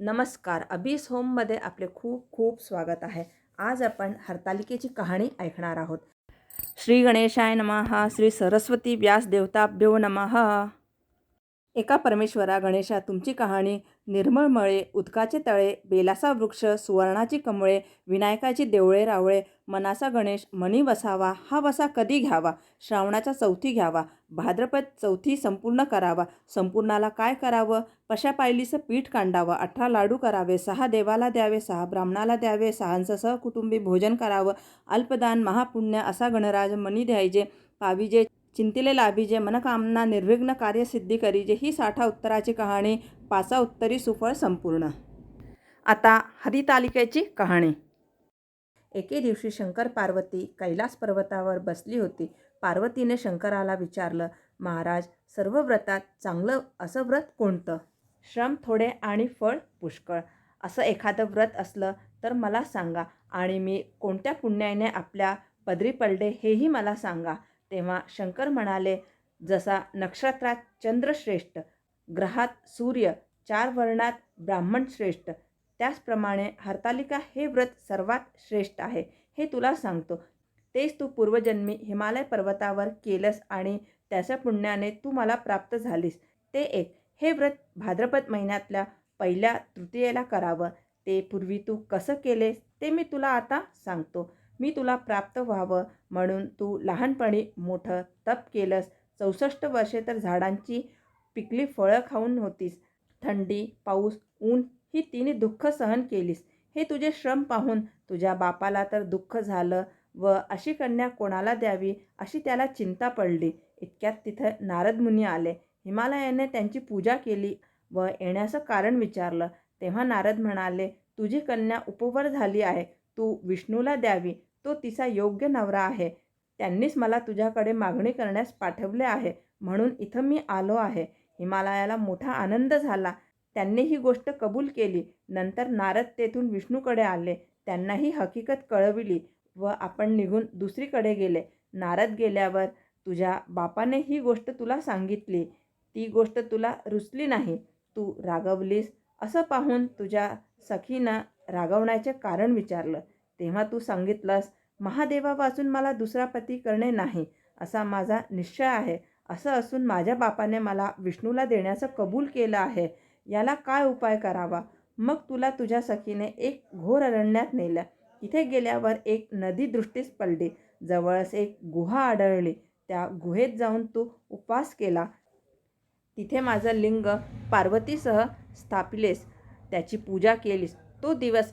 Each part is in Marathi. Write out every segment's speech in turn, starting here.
नमस्कार. अभीस होममध्ये आपले खूप खूप स्वागत आहे. आज आपण हरतालिकेची कहाणी ऐकणार आहोत. श्री गणेशाय नमः श्री सरस्वती व्यास देवताभ्यो नमः. एका परमेश्वरा गणेशा तुमची कहाणी निर्मळ मळे उदकाचे तळे बेलासा वृक्ष सुवर्णाची कमळे विनायकाची देवळे रावळे मनासा गणेश मनी वसावा हा वसा कधी घ्यावा? श्रावणाचा चौथी घ्यावा? भाद्रपद चौथी संपूर्ण करावा? संपूर्णाला काय करावं? पशा पायलीचं पीठ कांडावं? अठरा लाडू करावे? सहा देवाला द्यावे? सहा ब्राह्मणाला द्यावे? सहांचं सहकुटुंबी भोजन करावं? अल्पदान महापुण्य असा गणराज मनी द्यायचे. पाविजे चिंतिलेला अभिजय मनकामना निर्विघ्न कार्यसिद्धी करीजे ही साठा उत्तराची कहाणी पाचा उत्तरी सुफळ संपूर्ण. आता हरितालिकेची कहाणी. एके दिवशी शंकर पार्वती कैलास पर्वतावर बसली होती. पार्वतीने शंकराला विचारलं महाराज सर्व व्रतात चांगलं असं व्रत कोणतं? श्रम थोडे आणि फळ पुष्कळ. असं एखादं व्रत असलं तर मला सांगा आणि मी कोणत्या पुण्याने आपल्या पदरी पडले हेही मला सांगा. तेव्हा शंकर म्हणाले जसा नक्षत्रात चंद्र श्रेष्ठ ग्रहात सूर्य चार वर्णात ब्राह्मण श्रेष्ठ त्याचप्रमाणे हरतालिका हे व्रत सर्वात श्रेष्ठ आहे हे तुला सांगतो. तेच तू पूर्वजन्मी हिमालय पर्वतावर केलंस आणि त्याच्या पुण्याने तू मला प्राप्त झालीस. ते एक हे व्रत भाद्रपद महिन्यातल्या पहिल्या तृतीयेला करावं. ते पूर्वी तू कसं केलेस ते मी तुला आता सांगतो. मी तुला प्राप्त व्हावं म्हणून तू लहानपणी मोठं तप केलंस. चौसष्ट वर्षे तर झाडांची पिकली फळं खाऊन होतीस. थंडी पाऊस ऊन ही तिन्ही दुःख सहन केलीस. हे तुझे श्रम पाहून तुझ्या बापाला तर दुःख झालं व अशी कन्या कोणाला द्यावी अशी त्याला चिंता पडली. इतक्यात तिथं नारद मुनी आले. हिमालयाने त्यांची पूजा केली व येण्याचं कारण विचारलं. तेव्हा नारद म्हणाले तुझी कन्या उपवर झाली आहे. तू विष्णूला द्यावी तो तिचा योग्य नवरा आहे. त्यांनीच मला तुझ्याकडे मागणी करण्यास पाठवले आहे म्हणून इथं मी आलो आहे. हिमालयाला मोठा आनंद झाला. त्यांनी ही गोष्ट कबूल केली. नंतर नारद तेथून विष्णूकडे आले. त्यांना ही हकीकत कळविली व आपण निघून दुसरीकडे गेले. नारद गेल्यावर तुझ्या बापाने ही गोष्ट तुला सांगितली. ती गोष्ट तुला रुचली नाही. तू रागवलीस असं पाहून तुझ्या सखीनं रागवण्याचे कारण विचारलं. तेव्हा तू सांगितलंस महादेवापासून मला दुसरा पती करणे नाही असा माझा निश्चय आहे. असं असून माझ्या बापाने मला विष्णूला देण्याचं कबूल केलं आहे. याला काय उपाय करावा? मग तुला तुझ्या सखीने एक घोर अरण्यात नेलं. तिथे गेल्यावर एक नदी दृष्टीस पडली. जवळच एक गुहा आढळली. त्या गुहेत जाऊन तू उपवास केला. तिथे माझं लिंग पार्वतीसह स्थापिलेस. त्याची पूजा केलीस. तो दिवस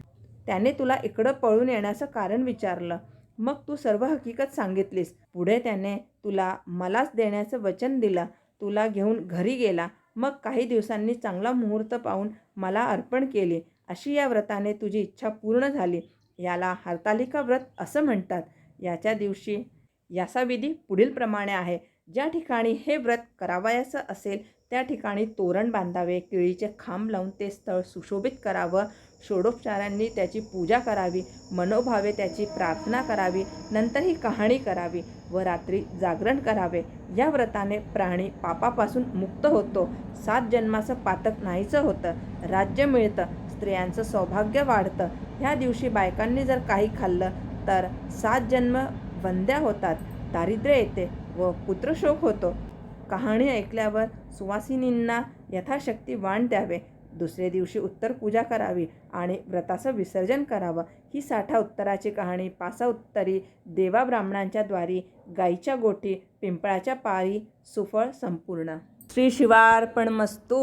त्याने तुला इकडं पळून येण्याचं कारण विचारलं. मग तू सर्व हकीकत सांगितलीस. पुढे त्याने तुला मलाच देण्याचं वचन दिलं. तुला घेऊन घरी गेला. मग काही दिवसांनी चांगला मुहूर्त पाहून मला अर्पण केले. अशी या व्रताने तुझी इच्छा पूर्ण झाली. याला हरतालिका व्रत असं म्हणतात. याच्या दिवशी याचा विधी पुढीलप्रमाणे आहे. ज्या ठिकाणी हे व्रत करावयाचं असेल त्या ठिकाणी तोरण बांधावे केळीचे खांब लावून ते स्थळ सुशोभित करावं षोडोपचारांनी त्याची पूजा करावी मनोभावे त्याची प्रार्थना करावी नंतर ही कहाणी करावी व रात्री जागरण करावे. या व्रताने प्राणी पापापासून मुक्त होतो. सात जन्माचं पातक नाहीचं होतं. राज्य मिळतं. स्त्रियांचं सौभाग्य वाढतं. ह्या दिवशी बायकांनी जर काही खाल्लं तर सात जन्म वंद्या होतात. दारिद्र्य येते व पुत्रशोक होतो. कहाणी ऐकल्यावर सुवासिनींना यथाशक्ती वाण द्यावे. दुसरे दिवशी उत्तर पूजा करावी आणि व्रताचं विसर्जन करावं. ही साठा उत्तराची कहाणी. पासा उत्तरी देवा ब्राह्मणांच्या द्वारी गाईच्या गोठी पिंपळाच्या पारी सुफळ संपूर्ण. श्री शिवार्पण मस्तू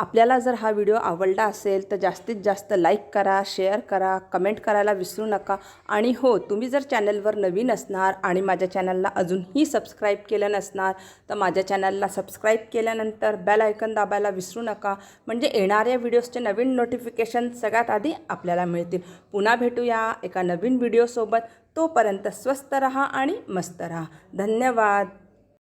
आपल्याला जर हा व्हिडिओ आवडला असेल तर जास्तीत जास्त लाईक करा शेअर करा कमेंट करायला विसरू नका. आणि हो तुम्ही जर चॅनलवर नवीन असणार आणि माझ्या चॅनलला अजूनही सबस्क्राईब केलं नसणार तर माझ्या चॅनलला सबस्क्राईब केल्यानंतर बेल आयकन दाबायला विसरू नका. म्हणजे येणाऱ्या व्हिडिओजचे नवीन नोटिफिकेशन सगळ्यात आधी आपल्याला मिळतील. पुन्हा भेटूया एका नवीन व्हिडिओसोबत. तोपर्यंत स्वस्त रहा आणि मस्त रहा. धन्यवाद.